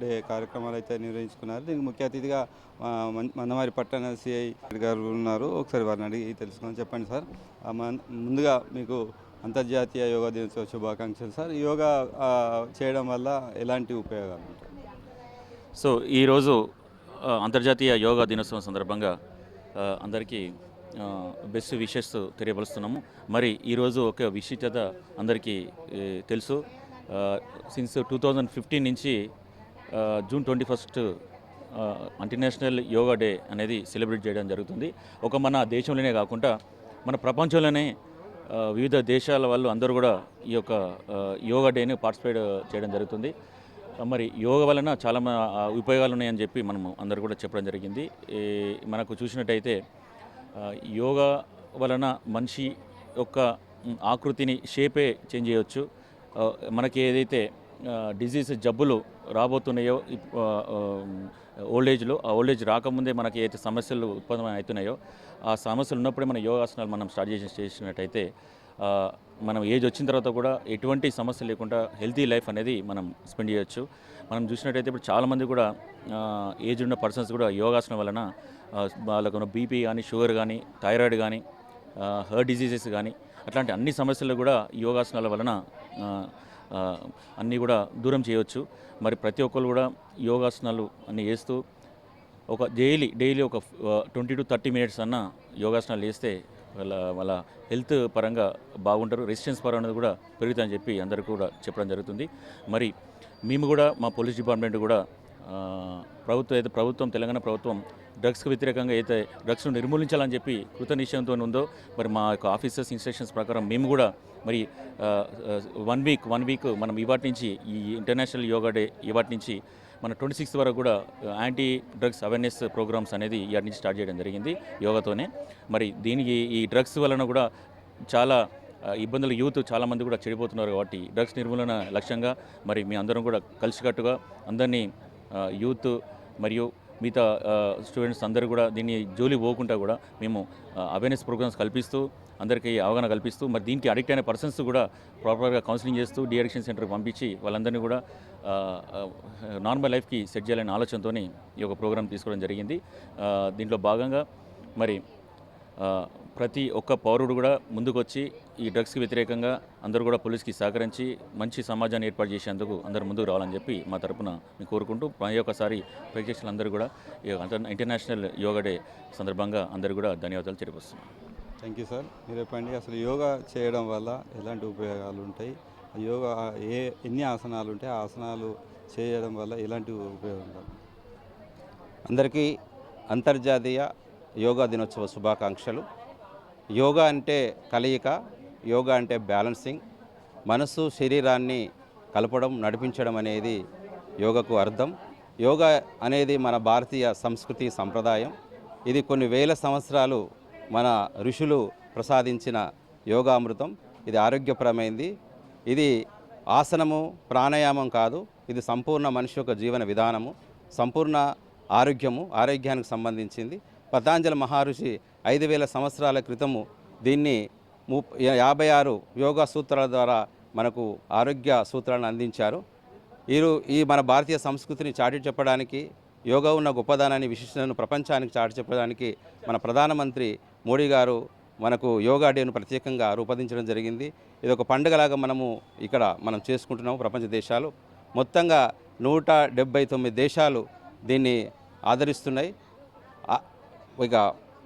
Day కార్యక్రమాలు అయితే నిర్వహించుకున్నారు. దీనికి ముఖ్య అతిథిగా మం- మందమారి పట్టణ సిఐ గారు ఉన్నారు. ఒకసారి వారిని అడిగి తెలుసుకొని చెప్పండి సార్. మన్- ముందుగా మీకు అంతర్జాతీయ యోగా దినోత్సవ శుభాకాంక్షలు సార్. యోగా చేయడం వల్ల ఎలాంటి ఉపయోగాలు ఉంటాయి? సో ఈరోజు అంతర్జాతీయ యోగా దినోత్సవం సందర్భంగా అందరికీ బెస్ట్ విషెస్ తెలియపరుస్తున్నాము. మరి ఈరోజు ఒక విశిష్టత అందరికీ తెలుసు. సిన్స్ టూ థౌజండ్ ఫిఫ్టీన్ నుంచి June twenty first international yoga day అనేది సెలబ్రేట్ చేయడం జరుగుతుంది. ఒక మన దేశంలోనే కాకుండా మన ప్రపంచంలోనే వివిధ దేశాల వాళ్ళు అందరూ కూడా ఈ యొక్క యోగా డేని పార్టిసిపేట్ చేయడం జరుగుతుంది. మరి యోగా వలన చాలా మ- ఉపయోగాలు ఉన్నాయని చెప్పి మనము అందరూ కూడా చెప్పడం జరిగింది. మనకు చూసినట్టయితే యోగా వలన మనిషి యొక్క ఆకృతిని షేపే చేంజ్ చేయవచ్చు మనకి ఏదైతే డిజీజ్ జబ్బులు రాబోతున్నాయో ఆ, ఓల్డ్ ఏజ్లో ఆ ఓల్డ్ ఏజ్ రాకముందే మనకి ఏదైతే సమస్యలు ఉత్పన్నం అవుతున్నాయో ఆ సమస్యలు ఉన్నప్పుడే మన యోగాసనాలు మనం స్టార్ట్ చేసి చేసినట్టయితే మనం ఏజ్ వచ్చిన తర్వాత కూడా ఎటువంటి సమస్య లేకుండా హెల్తీ లైఫ్ అనేది మనం స్పెండ్ చేయొచ్చు. మనం చూసినట్టయితే ఇప్పుడు చాలామంది కూడా ఏజ్ ఉన్న పర్సన్స్ కూడా యోగాసనం వలన వాళ్ళకున్న బీపీ కానీ షుగర్ కానీ థైరాయిడ్ కానీ హర్ట్ డిజీజెస్ కానీ అట్లాంటి అన్ని సమస్యలు కూడా యోగాసనాల వలన అన్నీ కూడా దూరం చేయవచ్చు మరి ప్రతి ఒక్కరు కూడా యోగాసనాలు అన్నీ వేస్తూ ఒక డైలీ డైలీ ఒక ట్వంటీ టు థర్టీ మినిట్స్ అన్న యోగాసనాలు వేస్తే వాళ్ళ వాళ్ళ హెల్త్ పరంగా బాగుంటారు. రెసిస్టెన్స్ పరంగా కూడా పెరుగుతుందని చెప్పి అందరికీ కూడా చెప్పడం జరుగుతుంది. మరి మేము కూడా మా పోలీస్ డిపార్ట్మెంట్ కూడా ప్రభుత్వం అయితే ప్రభుత్వం తెలంగాణ ప్రభుత్వం డ్రగ్స్కి వ్యతిరేకంగా అయితే డ్రగ్స్ను నిర్మూలించాలని చెప్పి కృత నిశ్చయంతో ఉందో మరి మా యొక్క ఆఫీసర్స్ ఇన్స్ట్రక్షన్స్ ప్రకారం మేము కూడా మరి వన్ వీక్ వన్ వీక్ మనం ఇవాటి నుంచి ఈ ఇంటర్నేషనల్ యోగా డే ఇవాటి నుంచి మన ట్వంటీ సిక్స్త్ వరకు కూడా యాంటీ డ్రగ్స్ అవేర్నెస్ ప్రోగ్రామ్స్ అనేది ఇవాటి నుంచి స్టార్ట్ చేయడం జరిగింది యోగాతోనే. మరి దీనికి ఈ డ్రగ్స్ వలన కూడా చాలా ఇబ్బందులు యూత్ చాలామంది కూడా చెడిపోతున్నారు కాబట్టి డ్రగ్స్ నిర్మూలన లక్ష్యంగా మరి మీ అందరం కూడా కలిసికట్టుగా అందరినీ యూత్ మరియు మిగతా స్టూడెంట్స్ అందరూ కూడా దీన్ని జోలి పోకుండా కూడా మేము అవేర్నెస్ ప్రోగ్రామ్స్ కల్పిస్తూ అందరికీ అవగాహన కల్పిస్తూ మరి దీనికి అడిక్ట్ అయిన పర్సన్స్ కూడా ప్రాపర్గా కౌన్సిలింగ్ చేస్తూ డిఅడిక్షన్ సెంటర్కి పంపించి వాళ్ళందరినీ కూడా నార్మల్ లైఫ్కి సెట్ చేయాలనే ఆలోచనతో ఈ యొక్క ప్రోగ్రామ్ తీసుకోవడం జరిగింది. దీంట్లో భాగంగా మరి ప్రతి ఒక్క పౌరుడు కూడా ముందుకొచ్చి ఈ డ్రగ్స్కి వ్యతిరేకంగా అందరూ కూడా పోలీస్కి సహకరించి మంచి సమాజాన్ని ఏర్పాటు చేసేందుకు అందరూ ముందుకు రావాలని చెప్పి మా తరపున మేము కోరుకుంటూ మరి ఒకసారి ప్రేక్షకులందరూ కూడా ఇంటర్నేషనల్ యోగా డే సందర్భంగా అందరూ కూడా ధన్యవాదాలు తెలియపరుస్తున్నాం. Thank you sir. మీరు చెప్పండి అసలు యోగా చేయడం వల్ల ఎలాంటి ఉపయోగాలు ఉంటాయి? యోగా ఏ ఎన్ని ఆసనాలు ఉంటాయి? ఆ ఆసనాలు చేయడం వల్ల ఎలాంటి ఉపయోగాలు అందరికీ అంతర్జాతీయ యోగా దినోత్సవ శుభాకాంక్షలు. యోగా అంటే కలయిక యోగా అంటే బ్యాలెన్సింగ్. మనసు శరీరాన్ని కలపడం నడిపించడం అనేది యోగకు అర్థం. యోగా అనేది మన భారతీయ సంస్కృతి సంప్రదాయం. ఇది కొన్ని వేల సంవత్సరాలు మన ఋషులు ప్రసాదించిన యోగామృతం. ఇది ఆరోగ్యపరమైంది. ఇది ఆసనము ప్రాణాయామం కాదు. ఇది సంపూర్ణ మనిషి యొక్క జీవన విధానము. సంపూర్ణ ఆరోగ్యము ఆరోగ్యానికి సంబంధించింది. పతాంజలి మహర్షి ఐదు వేల సంవత్సరాల క్రితము దీన్ని ము యాభై ఆరు యోగా సూత్రాల ద్వారా మనకు ఆరోగ్య సూత్రాలను అందించారు. వీరు ఈ మన భారతీయ సంస్కృతిని చాటి చెప్పడానికి యోగా ఉన్న గొప్పదానాన్ని విశిష్టతను ప్రపంచానికి చాటి చెప్పడానికి మన ప్రధానమంత్రి మోడీ గారు మనకు యోగా డేను ప్రత్యేకంగా రూపొందించడం జరిగింది. ఇది ఒక పండుగలాగా మనము ఇక్కడ మనం చేసుకుంటున్నాము ప్రపంచ దేశాలు. మొత్తంగా నూట డెబ్బై తొమ్మిది దేశాలు దీన్ని ఆదరిస్తున్నాయి. ఇక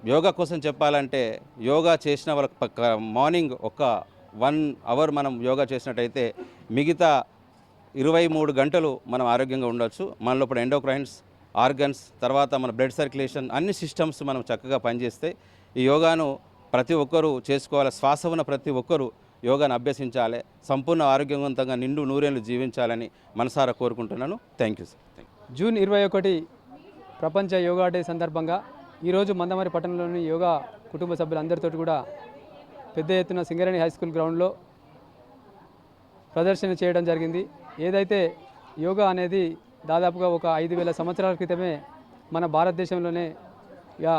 యోగా కోసం చెప్పాలంటే యోగా చేసిన వాళ్ళకి పక్క మార్నింగ్ ఒక వన్ అవర్ మనం యోగా చేసినట్టయితే మిగతా ఇరవై మూడు గంటలు మనం ఆరోగ్యంగా ఉండొచ్చు. మనలో ఇప్పుడు ఎండోక్రైన్స్ ఆర్గన్స్ తర్వాత మన బ్లడ్ సర్క్యులేషన్ అన్ని సిస్టమ్స్ మనం చక్కగా పనిచేస్తే ఈ యోగాను ప్రతి ఒక్కరూ చేసుకోవాలి. శ్వాస ఉన్న ప్రతి ఒక్కరూ యోగాను అభ్యసించాలి. సంపూర్ణ ఆరోగ్యవంతంగా నిండు నూరేళ్ళు జీవించాలని మనసారా కోరుకుంటున్నాను. Thank you sir thank you June ఇరవై ఒకటి ప్రపంచ యోగా డే సందర్భంగా ఈరోజు మందమరి పట్టణంలోని యోగా కుటుంబ సభ్యులందరితో కూడా పెద్ద ఎత్తున సింగరేణి హై స్కూల్ గ్రౌండ్లో ప్రదర్శన చేయడం జరిగింది. ఏదైతే యోగా అనేది దాదాపుగా ఒక ఐదు వేల సంవత్సరాల క్రితమే మన భారతదేశంలోనే యా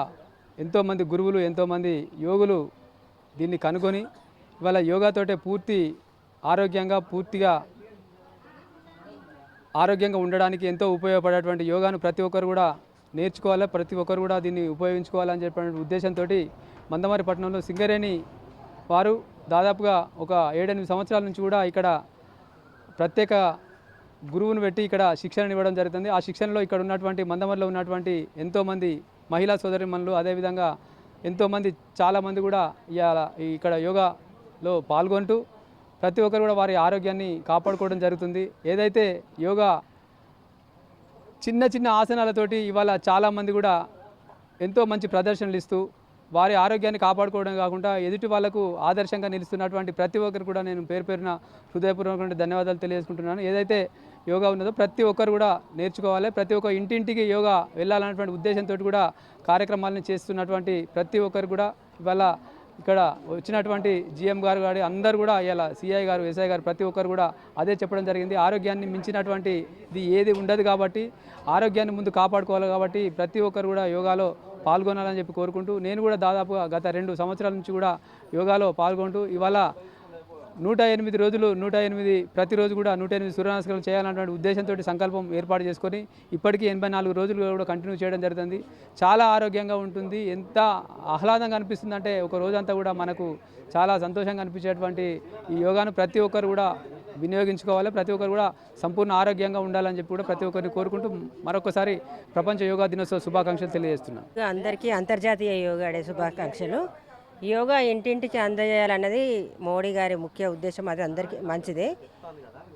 ఎంతోమంది గురువులు ఎంతోమంది యోగులు దీన్ని కనుగొని ఇవాళ యోగాతోటే పూర్తి ఆరోగ్యంగా పూర్తిగా ఆరోగ్యంగా ఉండడానికి ఎంతో ఉపయోగపడేటువంటి యోగాను ప్రతి ఒక్కరు కూడా నేర్చుకోవాలి? ప్రతి ఒక్కరు కూడా దీన్ని ఉపయోగించుకోవాలని చెప్పిన ఉద్దేశంతో మందమారి పట్టణంలో సింగరేణి వారు దాదాపుగా ఒక ఏడెనిమిది సంవత్సరాల నుంచి కూడా ఇక్కడ ప్రత్యేక గురువును పెట్టి ఇక్కడ శిక్షణ ఇవ్వడం జరుగుతుంది. ఆ శిక్షణలో ఇక్కడ ఉన్నటువంటి మందమరిలో ఉన్నటువంటి ఎంతోమంది మహిళా సోదరిమణులు అదేవిధంగా ఎంతోమంది చాలామంది కూడా ఇవాళ ఇక్కడ యోగాలో పాల్గొంటూ ప్రతి ఒక్కరు కూడా వారి ఆరోగ్యాన్ని కాపాడుకోవడం జరుగుతుంది. ఏదైతే యోగా చిన్న చిన్న ఆసనాలతోటి ఇవాళ చాలామంది కూడా ఎంతో మంచి ప్రదర్శనలు ఇస్తూ వారి ఆరోగ్యాన్ని కాపాడుకోవడం కాకుండా ఎదుటి వాళ్ళకు ఆదర్శంగా నిలుస్తున్నటువంటి ప్రతి ఒక్కరు కూడా నేను పేరు పేరున హృదయపూర్వకమైన ధన్యవాదాలు తెలియజేసుకుంటున్నాను. ఏదైతే యోగా ఉన్నదో ప్రతి ఒక్కరు కూడా నేర్చుకోవాలి. ప్రతి ఒక్క ఇంటింటికి యోగా వెళ్ళాలన్నటువంటి ఉద్దేశంతో కూడా కార్యక్రమాలను చేస్తున్నటువంటి ప్రతి ఒక్కరు కూడా ఇవాళ ఇక్కడ వచ్చినటువంటి జిఎం గారు గారి అందరూ కూడా ఇలా సిఐ గారు ఎస్ఐ గారు ప్రతి ఒక్కరు కూడా అదే చెప్పడం జరిగింది. ఆరోగ్యాన్ని మించినటువంటి ఇది ఏది ఉండదు కాబట్టి ఆరోగ్యాన్ని ముందు కాపాడుకోవాలి కాబట్టి ప్రతి ఒక్కరు కూడా యోగాలో పాల్గొనాలని చెప్పి కోరుకుంటూ నేను కూడా దాదాపుగా గత రెండు సంవత్సరాల నుంచి కూడా యోగాలో పాల్గొంటూ ఇవాళ నూట ఎనిమిది రోజులు నూట ఎనిమిది ప్రతిరోజు కూడా నూట ఎనిమిది సూర్యనమస్కారాలు చేయాలన్నటువంటి ఉద్దేశంతో సంకల్పం ఏర్పాటు చేసుకొని ఇప్పటికీ ఎనభై నాలుగు రోజులు కూడా కంటిన్యూ చేయడం జరుగుతుంది. చాలా ఆరోగ్యంగా ఉంటుంది. ఎంత ఆహ్లాదంగా అనిపిస్తుంది అంటే ఒక రోజంతా కూడా మనకు చాలా సంతోషంగా అనిపించేటువంటి ఈ యోగాను ప్రతి ఒక్కరు కూడా వినియోగించుకోవాలి. ప్రతి ఒక్కరు కూడా సంపూర్ణ ఆరోగ్యంగా ఉండాలని చెప్పి కూడా ప్రతి ఒక్కరిని కోరుకుంటూ మరొకసారి ప్రపంచ యోగా దినోత్సవ శుభాకాంక్షలు తెలియజేస్తున్నాను. అందరికీ అంతర్జాతీయ యోగా డే శుభాకాంక్షలు. యోగా ఇంటింటికి అందజేయాలన్నది మోడీ గారి ముఖ్య ఉద్దేశం. అది అందరికీ మంచిదే.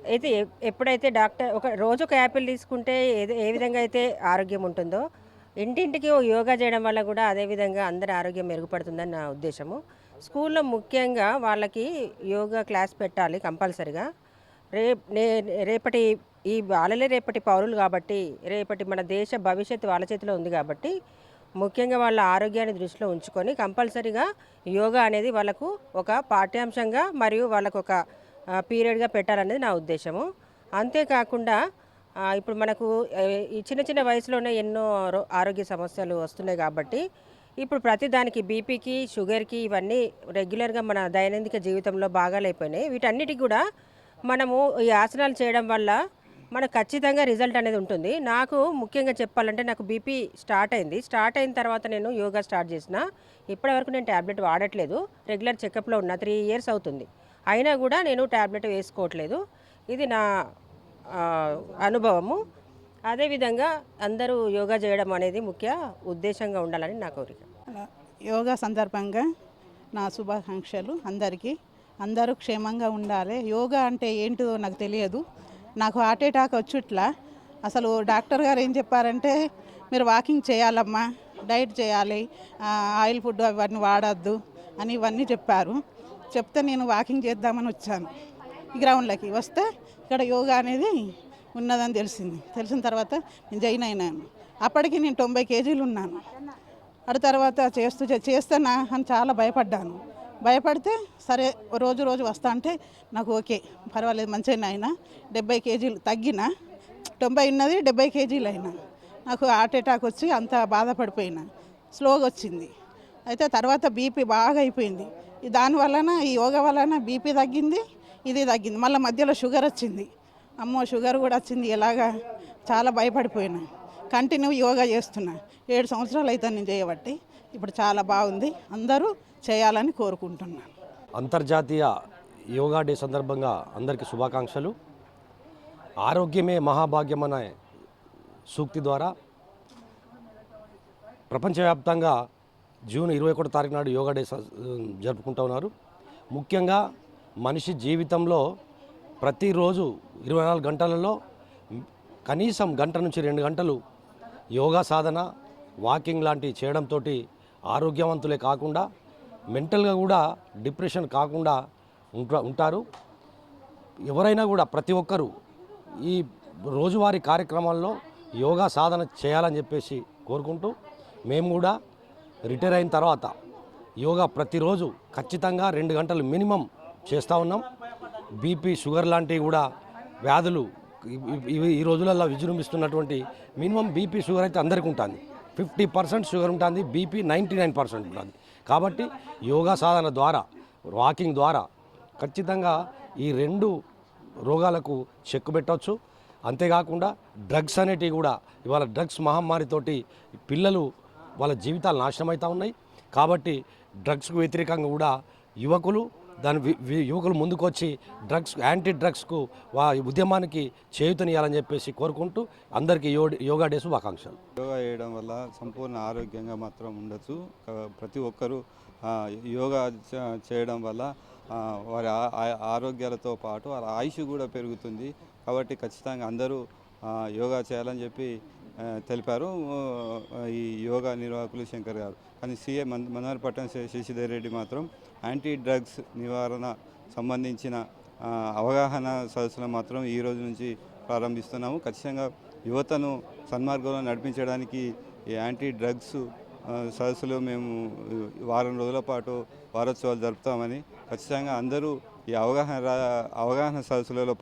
అయితే ఎప్పుడైతే డాక్టర్ ఒక రోజు ఒక యాపిల్ తీసుకుంటే ఏది ఏ విధంగా అయితే ఆరోగ్యం ఉంటుందో ఇంటింటికి యోగా చేయడం వల్ల కూడా అదే విధంగా అందరి ఆరోగ్యం మెరుగుపడుతుందని నా ఉద్దేశము. స్కూల్లో ముఖ్యంగా వాళ్ళకి యోగా క్లాస్ పెట్టాలి కంపల్సరిగా. రే నే- రేపటి ఈ వాళ్ళలే రేపటి పౌరులు కాబట్టి రేపటి మన దేశ భవిష్యత్తు వాళ్ళ చేతిలో ఉంది కాబట్టి ముఖ్యంగా వాళ్ళ ఆరోగ్యాన్ని దృష్టిలో ఉంచుకొని కంపల్సరీగా యోగా అనేది వాళ్ళకు ఒక పాఠ్యాంశంగా మరియు వాళ్ళకు ఒక పీరియడ్గా పెట్టాలనేది నా ఉద్దేశము. అంతేకాకుండా ఇప్పుడు మనకు ఈ చిన్న చిన్న వయసులోనే ఎన్నో ఆరోగ్య సమస్యలు వస్తున్నాయి కాబట్టి ఇప్పుడు ప్రతి దానికి బీపీకి షుగర్కి ఇవన్నీ రెగ్యులర్గా మన దైనందిక జీవితంలో భాగాలైపోయినాయి. వీటన్నిటికి కూడా మనము ఈ ఆసనాలు చేయడం వల్ల మనకు ఖచ్చితంగా రిజల్ట్ అనేది ఉంటుంది. నాకు ముఖ్యంగా చెప్పాలంటే నాకు బీపీ స్టార్ట్ అయింది. స్టార్ట్ అయిన తర్వాత నేను యోగా స్టార్ట్ చేసిన ఇప్పటివరకు నేను ట్యాబ్లెట్ వాడట్లేదు. రెగ్యులర్ చెకప్లో ఉన్న త్రీ ఇయర్స్ అవుతుంది. అయినా కూడా నేను ట్యాబ్లెట్ వేసుకోవట్లేదు. ఇది నా అనుభవము. అదేవిధంగా అందరూ యోగా చేయడం అనేది ముఖ్య ఉద్దేశంగా ఉండాలని నా కోరిక. యోగా సందర్భంగా నా శుభాకాంక్షలు అందరికీ. అందరూ క్షేమంగా ఉండాలి. యోగా అంటే ఏంటో నాకు తెలియదు. నాకు హార్ట్ అటాక్ వచ్చుట్లా. అసలు డాక్టర్ గారు ఏం చెప్పారంటే మీరు వాకింగ్ చేయాలమ్మా డైట్ చేయాలి ఆయిల్ ఫుడ్ అవన్నీ వాడద్దు అని ఇవన్నీ చెప్పారు. చెప్తే నేను వాకింగ్ చేద్దామని వచ్చాను. గ్రౌండ్లోకి వస్తే ఇక్కడ యోగా అనేది ఉన్నదని తెలిసింది. తెలిసిన తర్వాత నేను జాయిన్ అయినాను. అప్పటికి నేను తొంభై కేజీలు ఉన్నాను. అటు తర్వాత చేస్తూ చే- చేస్తానా అని చాలా భయపడ్డాను. భయపడితే సరే రోజు రోజు వస్తా అంటే నాకు ఓకే పర్వాలేదు మంచిగా అయినా. డెబ్బై కేజీలు తగ్గిన తొంభై ఉన్నది డెబ్బై కేజీలు అయినా. నాకు హార్ట్ అటాక్ వచ్చి అంత బాధపడిపోయినా. స్లోగా వచ్చింది. అయితే తర్వాత బీపీ బాగా అయిపోయింది. దాని వలన ఈ యోగా వలన బీపీ తగ్గింది ఇది తగ్గింది. మళ్ళీ మధ్యలో షుగర్ వచ్చింది. అమ్మో షుగర్ కూడా వచ్చింది ఎలాగా? చాలా భయపడిపోయినా. కంటిన్యూ యోగా చేస్తున్నా. ఏడు సంవత్సరాలు అయితే నేను చేయబట్టి. ఇప్పుడు చాలా బాగుంది. అందరూ చేయాలని కోరుకుంటున్నాను. అంతర్జాతీయ యోగా డే సందర్భంగా అందరికీ శుభాకాంక్షలు. ఆరోగ్యమే మహాభాగ్యం అనే సూక్తి ద్వారా ప్రపంచవ్యాప్తంగా జూన్ ఇరవై ఒకటో తారీఖు నాడు యోగా డే జరుపుకుంటూ ఉన్నారు. ముఖ్యంగా మనిషి జీవితంలో ప్రతిరోజు ఇరవై నాలుగు గంటలలో కనీసం గంట నుంచి రెండు గంటలు యోగా సాధన వాకింగ్ లాంటివి చేయడంతో ఆరోగ్యవంతులే కాకుండా మెంటల్గా కూడా డిప్రెషన్ కాకుండా ఉంటా ఉంటారు. ఎవరైనా కూడా ప్రతి ఒక్కరూ ఈ రోజువారీ కార్యక్రమాల్లో యోగా సాధన చేయాలని చెప్పేసి కోరుకుంటూ మేము కూడా రిటైర్ అయిన తర్వాత యోగా ప్రతిరోజు ఖచ్చితంగా రెండు గంటలు మినిమం చేస్తూ ఉన్నాం. బీపీ షుగర్ లాంటివి కూడా వ్యాధులు ఇవి ఈ రోజులలో విజృంభిస్తున్నటువంటి మినిమం బీపీ షుగర్ అయితే అందరికీ ఉంటుంది. ఫిఫ్టీ పర్సెంట్ షుగర్ ఉంటుంది బీపీ నైంటీ నైన్ పర్సెంట్ ఉంటుంది. కాబట్టి యోగా సాధన ద్వారా వాకింగ్ ద్వారా ఖచ్చితంగా ఈ రెండు రోగాలకు చెక్కు పెట్టవచ్చు అంతేకాకుండా డ్రగ్స్ అనేటివి కూడా ఇవాళ డ్రగ్స్ మహమ్మారితోటి పిల్లలు వాళ్ళ జీవితాలు నాశనమవుతూ ఉన్నాయి. కాబట్టి డ్రగ్స్కు వ్యతిరేకంగా కూడా యువకులు దాని వి- యువకులు ముందుకొచ్చి డ్రగ్స్ యాంటీ డ్రగ్స్కు వా ఉద్యమానికి చేయుతనియాలని చెప్పేసి కోరుకుంటూ అందరికీ యో- యోగా డే శుభాకాంక్షలు. యోగా చేయడం వల్ల సంపూర్ణ ఆరోగ్యంగా మాత్రం ఉండొచ్చు. ప్రతి ఒక్కరూ యోగా చేయడం వల్ల వారి ఆ- ఆరోగ్యాలతో పాటు వారి ఆయుష్ కూడా పెరుగుతుంది. కాబట్టి ఖచ్చితంగా అందరూ యోగా చేయాలని చెప్పి తెలిపారు. ఈ యోగా నిర్వాహకులు శంకర్ గారు. కానీ సీఎం మనోహరపట్నం శశిధర్ రెడ్డి మాత్రం యాంటీ డ్రగ్స్ నివారణ సంబంధించిన అవగాహన సదస్సులు మాత్రం ఈ రోజు నుంచి ప్రారంభిస్తున్నాము. ఖచ్చితంగా యువతను సన్మార్గంలో నడిపించడానికి ఈ యాంటీ డ్రగ్స్ సదస్సులో మేము వారం రోజుల పాటు వారోత్సవాలు జరుపుతామని ఖచ్చితంగా అందరూ ఈ అవగాహన అవగాహన సదస్సులలో